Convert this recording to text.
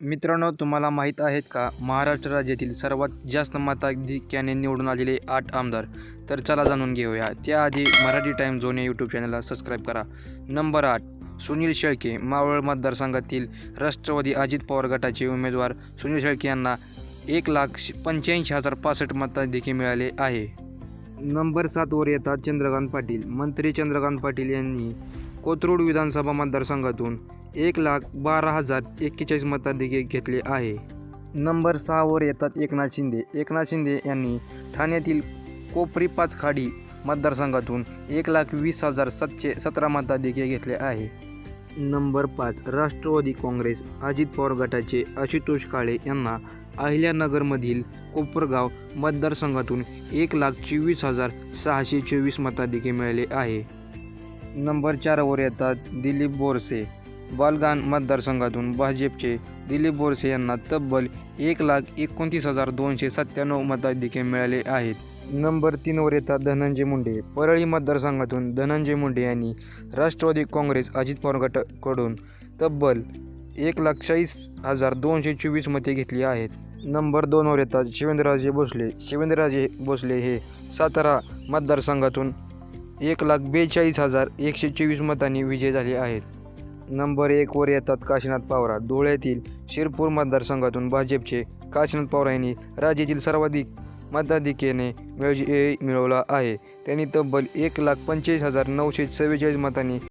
मित्रांनो तुम्हाला माहीत आहेत का महाराष्ट्र राज्यातील सर्वात जास्त मताधिक्याने निवडून आलेले आठ आमदार? तर चला जाणून घेऊया. त्याआधी मराठी टाईम झोन या यूट्यूब चॅनलला सबस्क्राईब करा. नंबर आठ सुनील शेळके मावळ मतदारसंघातील राष्ट्रवादी अजित पवार गटाचे उमेदवार. सुनील शेळके यांना एक लाख श- पंच्याऐंशी हजार पासष्ट मताधिके मिळाले आहे. नंबर सातवर येतात चंद्रकांत पाटील. मंत्री चंद्रकांत पाटील यांनी कोथरूड विधानसभा मतदारसंघातून एक लाख बारा हजार एक्केचाळीस मताधिक्य घेतले आहे. नंबर सहावर येतात एकनाथ शिंदे. एकनाथ शिंदे यांनी ठाण्यातील कोपरी पाचखाडी मतदारसंघातून एक लाख वीस हजार सातशे सतरा मताधिक्य घेतले आहे. नंबर पाच राष्ट्रवादी काँग्रेस अजित पवार गटाचे आशुतोष काळे यांना अहिल्यानगरमधील कोपरगाव मतदारसंघातून एक लाख चोवीस हजार सहाशे चोवीस मताधिक्य मिळाले आहे. नंबर चारवर येतात दिलीप बोरसे. बालगान मतदारसंघातून भाजपचे दिलीप बोरसे यांना तब्बल एक लाख एकोणतीस हजार दोनशे सत्त्याण्णव मताधिके मिळाले आहेत. नंबर तीनवर येतात धनंजय मुंडे. परळी मतदारसंघातून धनंजय मुंडे यांनी राष्ट्रवादी काँग्रेस अजित पवार गटाकडून तब्बल एक लाख चाळीस हजार दोनशे चोवीस मते घेतली आहेत. नंबर दोनवर येतात शिवेंद्रराजे भोसले. शिवेंद्रराजे भोसले हे सातारा मतदारसंघातून एक लाख बेचाळीस हजार एकशे चोवीस मतांनी विजय झाले आहेत. नंबर एकवर येतात काशीनाथ पवार. धुळ्यातील शिरपूर मतदारसंघातून भाजपचे काशीनाथ पवार यांनी राज्यातील सर्वाधिक मताधिकेने विजय मिळवला आहे. त्यांनी तब्बल एक लाख पंचेचाळीस हजार नऊशे चव्वेचाळीस मतांनी